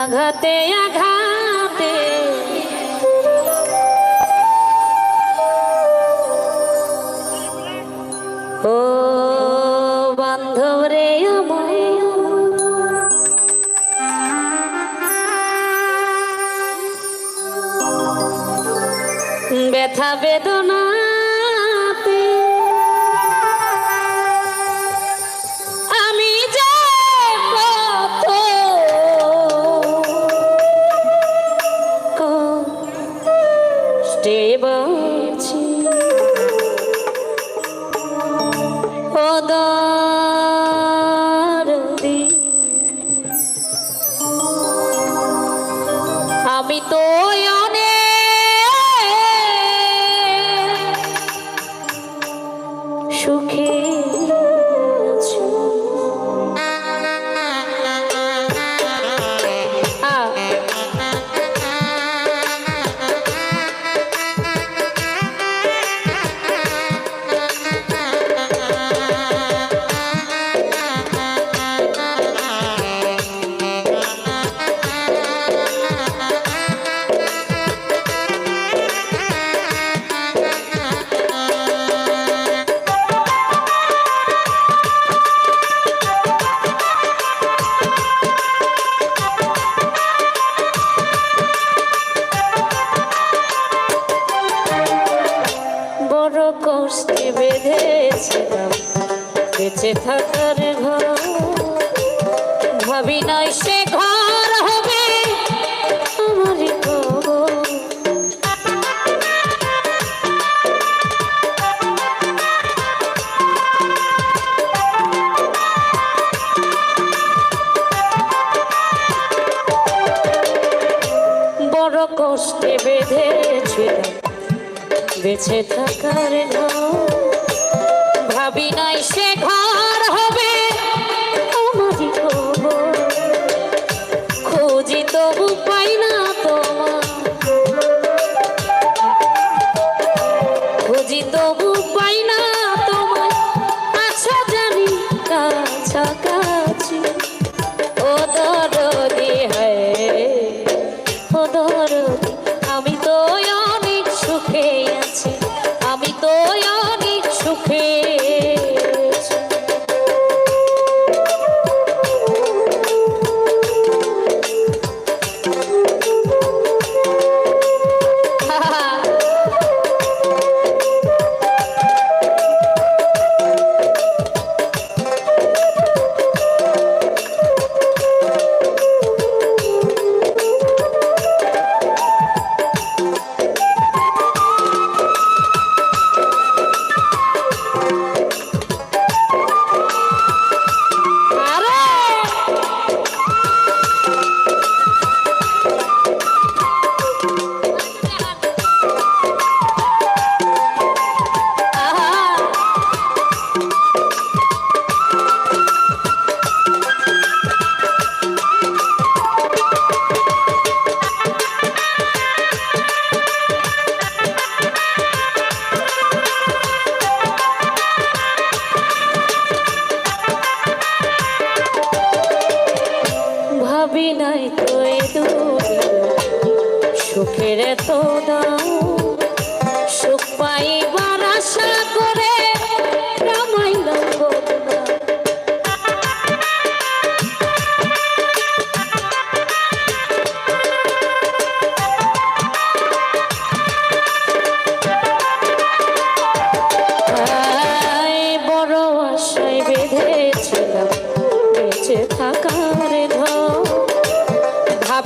আঘাতে আঘাতে। ও বান্ধব রে ব্যথা বেদনাতে আমি তো ঘর ভাবি সে ঘর হবে কবর। বড় কষ্টে বেঁধেছিলাম বেঁচে থাকার ভাবি নাই সে ঘর ভাবি নাই তো সুখের তো দাম সুখ পাইবার আশা করে বেঁধেছিলাম বেঁচে ধর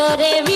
অন্তরে